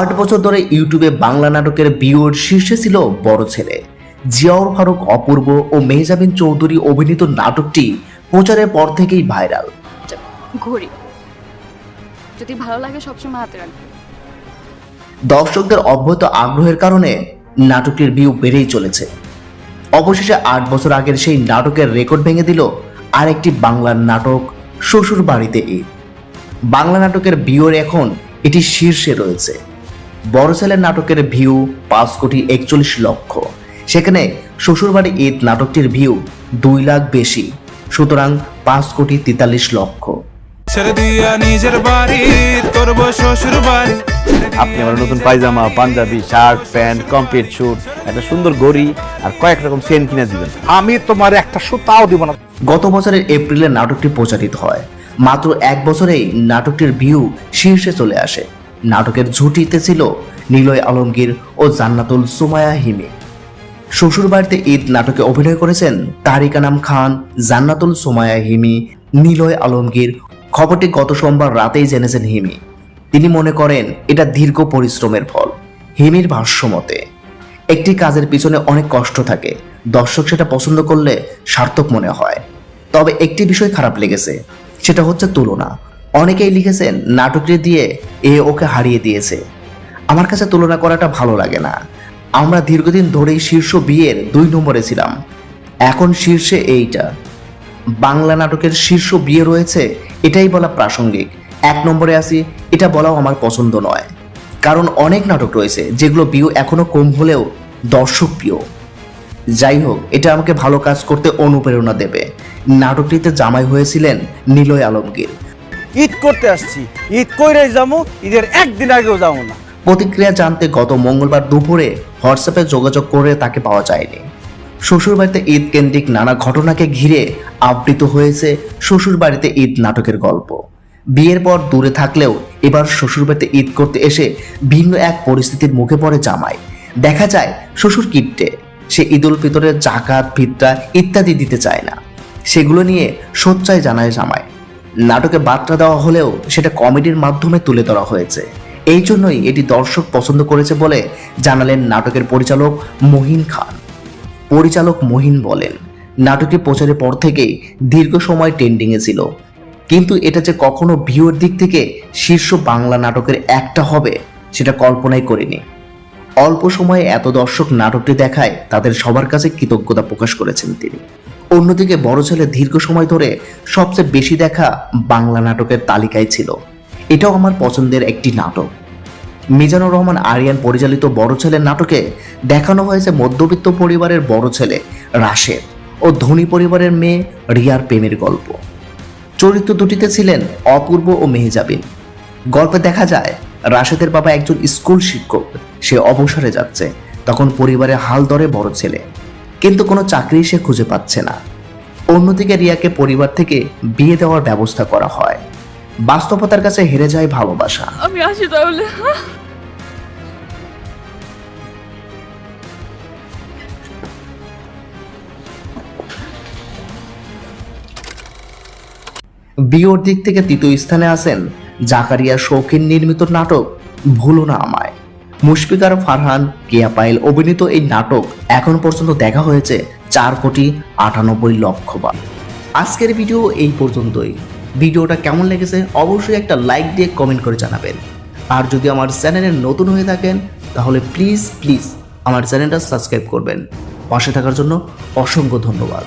আট বছর ধরে ইউটিউবে বাংলা নাটকের বিওর শীর্ষে ছিল বড় ছেলে। জিয়াউর ফারুক অপূর্ব ও মেহজাবিন চৌধুরী অভিনীত নাটকটি প্রচারের পর থেকেই ভাইরাল। আচ্ছা, ঘড়ি। যদি ভালো লাগে সবসময় হাতে রাখবে দর্শকদের অব্যাহত আগ্রহের কারণে নাটকটির ভিউ বেড়েই চলেছে। অবশেষে আট বছর আগের সেই নাটকের রেকর্ড ভেঙে দিল আরেকটি বাংলার নাটক শ্বশুর বাড়িতে ঈদ। বাংলা নাটকের ভিউর এখন এটি শীর্ষে রয়েছে। বড় ছেলের নাটকের ভিউ পাঁচ কোটি একচল্লিশ লক্ষ। সেখানে শ্বশুরবাড়ি ঈদ নাটকটির ভিউ দুই লাখ বেশি সুতরাং পাঁচ কোটি তেতাল্লিশ লক্ষ। নিজের বাড়ি করব শ্বশুর বাড়ি আপনি আমার নতুন পায়জামা panjabi shirt pant complete suit একটা সুন্দর গড়ি আর কয়েক রকম চেন কিনে দিবেন। আমি তোমার একটা সুতাও দিব না। গত বছরের এপ্রিলে নাটকটি প্রচারিত হয়। মাত্র এক বছরেই নাটকটির ভিউ শীর্ষে চলে আসে। নাটকের ঝুঁটিতে ছিল নিলয় আলমগীর ও জান্নাতুল সুমায়া হিমি। শ্বশুরবাড়িতে ঈদ নাটকে অভিনয় করেছেন তারিকা নাম খান, জান্নাতুল সুমায়া হিমি, নিলয় আলমগীর। খবরটি গত সোমবার রাতেই জেনেছেন হিমি। তিনি মনে করেন, এটা দীর্ঘ পরিশ্রমের ফল। হিমির ভাষ্য মতে, একটি কাজের পিছনে অনেক কষ্ট থাকে। দর্শক সেটা পছন্দ করলে সার্থক মনে হয়। তবে একটি বিষয় খারাপ লেগেছে, সেটা হচ্ছে তুলনা। অনেকেই লিখেছেন, নাটকটি দিয়ে এ ওকে হারিয়ে দিয়েছে। আমার কাছে তুলনা করাটা ভালো লাগে না। আমরা দীর্ঘদিন ধরেই শীর্ষ বিয়ের দুই নম্বরে ছিলাম। এখন শীর্ষে এইটা। বাংলা নাটকের শীর্ষ বিয়ে রয়েছে, এটাই বলা প্রাসঙ্গিক। এক নম্বরে আসি এটা বলাও আমার পছন্দ নয়। কারণ অনেক নাটক রয়েছে, যেগুলো বিয়ে এখনও কম হলেও দর্শক প্রিয়। যাই হোক, এটা আমাকে ভালো কাজ করতে অনুপ্রেরণা দেবে। নাটকটিতে জামাই হয়েছিলেন নিলয় আলমগীর। ঈদ করতে আসছি। ঈদ কইরাই যাব ঈদের একদিন আগেও যাব না। প্রতিক্রিয়া জানতে গত মঙ্গলবার দুপুরে হোয়াটসঅ্যাপে যোগাযোগ করে তাকে পাওয়া যায়নি। শ্বশুরবাড়িতে ঈদ কেন্দ্রিক নানা ঘটনাকে ঘিরে আবৃত হয়েছে শ্বশুরবাড়িতে ঈদ নাটকের গল্প। বিয়ের পর দূরে থাকলেও এবার শ্বশুরবাড়িতে ঈদ করতে এসে ভিন্ন এক পরিস্থিতির মুখে পড়ে জামাই। দেখা যায়, শ্বশুর কিপ্টে সে ঈদুল ফিতরের জাকাত, ফিতরা ইত্যাদি দিতে চায় না। সেগুলো নিয়ে সোচ্চায় জানায় জামাই। নাটকে বার্তা দেওয়া হলেও সেটা কমেডির মাধ্যমে তুলে ধরা হয়েছে। এই জন্যই এটি দর্শক পছন্দ করেছে বলে জানালেন নাটকের পরিচালক মহিন খান। পরিচালক মহিন বলেন, নাটকটি প্রচারের পর থেকেই দীর্ঘ সময় ট্রেন্ডিংয়ে ছিল। কিন্তু এটা যে কখনো ভিউর দিক থেকে শীর্ষ বাংলা নাটকের একটা হবে, সেটা কল্পনাই করিনি। অল্প সময়ে এত দর্শক নাটকটি দেখায় তাদের সবার কাছে কৃতজ্ঞতা প্রকাশ করেছেন তিনি। অন্যদিকে বড় ছেলে দীর্ঘ সময় ধরে সবচেয়ে বেশি দেখা বাংলা নাটকের তালিকায় ছিল। এটাও আমার পছন্দের একটি নাটক। মিজানুর রহমান, আরিয়ান পরিচালিত বড় ছেলের নাটকে দেখানো হয়েছে মধ্যবিত্ত পরিবারের বড় ছেলে রাশেদ ও ধনী পরিবারের মেয়ে রিয়ার প্রেমের গল্প। চরিত্র দুটিতে ছিলেন অপূর্ব ও মেহজাবিন। গল্পে দেখা যায়, রাশেদের বাবা একজন স্কুল শিক্ষক, সে অবসরে যাচ্ছে। তখন পরিবারে হাল ধরে বড় ছেলে। কিন্তু কোনো চাকরি সে খুঁজে পাচ্ছে না। অন্যদিকে রিয়াকে পরিবার থেকে বিয়ে দেওয়ার ব্যবস্থা করা হয়। বাস্তবতার কাছে হেরে যায় ভালোবাসা। আমি আসি তাহলে। বিওর দিক থেকে তৃতীয় স্থানে আছেন জাকারিয়া শৌখিন নির্মিত নাটক ভুলো না আমায়। মুশফিকার ফারহান কেয়া পাইল অভিনীত এই নাটক এখন পর্যন্ত দেখা হয়েছে চার কোটি আটানব্বই লক্ষ বার। আজকের ভিডিও এই পর্যন্তই। ভিডিওটা কেমন লেগেছে অবশ্যই একটা লাইক দিয়ে কমেন্ট করে জানাবেন। আর যদি আমার চ্যানেলে নতুন হয়ে থাকেন, তাহলে প্লিজ প্লিজ আমার চ্যানেলটা সাবস্ক্রাইব করবেন। পাশে থাকার জন্য অসংখ্য ধন্যবাদ।